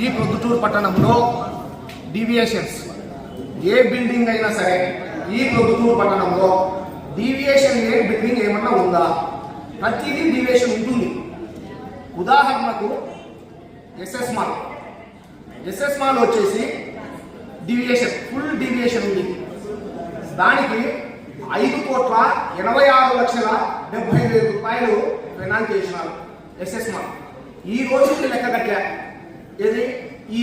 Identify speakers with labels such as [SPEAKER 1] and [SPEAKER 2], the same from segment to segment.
[SPEAKER 1] ఈ ప్రొద్దుటూరు పట్టణంలో డీవియేషన్స్ ఏ బిల్డింగ్ అయినా సరే ఈ ప్రొద్దుటూరు పట్టణంలో డీవియేషన్ ఏ బిల్డింగ్ ఏమన్నా ఉందా? ప్రతిదీ డీవియేషన్ ఉంటుంది. ఉదాహరణకు ఎస్ఎస్ మాల్ ఎస్ఎస్ మాల్ వచ్చేసి డీవియేషన్ ఫుల్ డీవియేషన్ ఉంది. దానికి ఐదు కోట్ల ఎనభై ఆరు లక్షల డెబ్బై వేల రూపాయలు ఫైనాన్స్ చేసినారు ఎస్ఎస్ మాల్ ఈ రోజుకి లెక్క కట్టారు ఏది? ఈ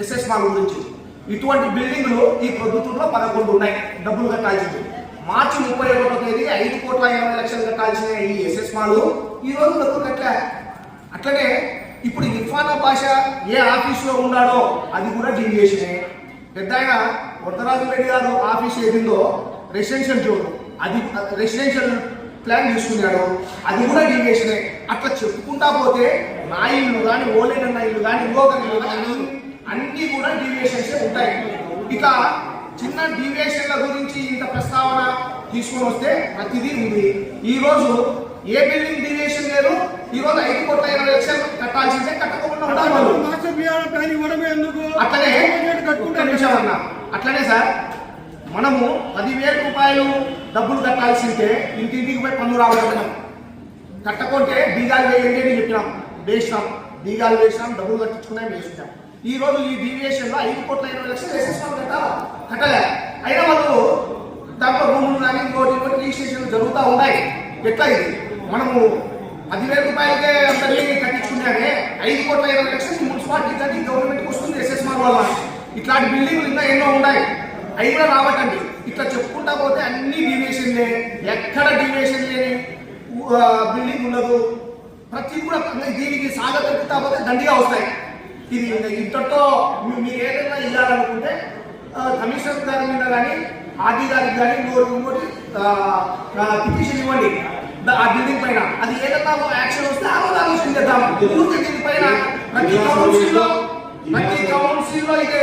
[SPEAKER 1] ఎస్ఎస్ మాల్ గురించి. ఇటువంటి బిల్డింగ్లు ఈ ప్రభుత్వంలో పదకొండు ఉన్నాయి. డబ్బులు కట్టాల్సింది. మార్చి ముప్పై ఒకటో తేదీ ఐదు కోట్ల ఎనభై లక్షలు కట్టాల్సిన ఈ ఎస్ఎస్ మాల్ ఈ రోజు డబ్బులు కట్టలే. అట్లనే ఇప్పుడు ఇర్ఫానా భాష ఏ ఆఫీసులో ఉన్నాడో అది కూడా డీవియేషనే పెద్ద ఆయన వరదరాజు రెడ్డి గారు ఆఫీస్ ఏదిందో రెసిడెన్షియల్ జోన్ అది రెసిడెన్షియల్ ప్లాన్ తీసుకున్నాడు అది కూడా డీవియేషనే అట్లా చెప్పుకుంటా పోతే నా ఇల్లు కానీ ఓలేన నా ఇల్లు కానీ ఇంకొకరి ఇల్లు కానీ అన్ని కూడా డీవియేషన్స్ ఉంటాయి. ఇక చిన్న డీవియేషన్ల గురించి ఇంత ప్రస్తావన తీసుకొని వస్తే ప్రతిదీ ఉంది. ఈ రోజు ఏ బిల్డింగ్ డీవియేషన్ లేదు? ఈ రోజు ఐదు కోట్ల ఇరవై లక్షలు కట్టాల్సిందే కట్టకుండా
[SPEAKER 2] ఎందుకు?
[SPEAKER 1] అట్లనే
[SPEAKER 2] కట్టుకుంటే
[SPEAKER 1] అట్లనే సార్ మనము పదివేల రూపాయలు డబ్బులు కట్టాల్సిందే ఇంటింటికి పోయి పన్ను రావాలి కట్టకుంటే బీగాలు వేయండి అని చెప్పినాం. వేసినాం. బీగాలు వేసినాం డబ్బులు కట్టించుకున్నాం వేసినాం. ఈ రోజు ఈ డీవియేషన్లో ఐదు కోట్ల ఇరవై లక్షలు వేసేస్తాం కట్టాలా కట్టలే. అయినా వాళ్ళు దాంట్లో రూములు కానీ ఇంకోటి ఇంకోటి రిజిస్ట్రేషన్ జరుగుతూ ఉన్నాయి. ఎట్లా ఇది? మనము పదివేల రూపాయలకే అందరినీ కట్టించుకున్నామే ఐదు కోట్ల ఇరవై లక్షలు మున్సిపాలిటీ కానీ గవర్నమెంట్కి వస్తుంది ఎస్ఎస్ఆర్ వల్ల. ఇట్లాంటి బిల్డింగ్లు ఇంకా ఎన్నో ఉన్నాయి. అవి కూడా రావటండి ఇట్లా చెప్పుకుంటా పోతే అన్ని డీవియేషన్లే ఎక్కడ డీవియేషన్ లేని బిల్డింగ్ ఉండదు ప్రతి కూడా దీనికి సాగదొరుకుతా పోతే దండిగా వస్తాయి. ఇది ఇంతటితో మీరు ఏదైనా ఇవ్వాలనుకుంటే కమిషనర్ గారి మీద కానీ ఆర్డీ గారికి కానీ ఇంకోటి ఇంకోటి పిటిషన్ ఇవ్వండి. ఆ బిల్డింగ్ పైన. అది ఏదైనా యాక్షన్ వస్తే ఆ రోజు ఆలోచన చేద్దాం. ఊరికే దీనిపైన ప్రతి కౌన్సిల్లో ప్రతి కౌన్సిల్లో ఇదే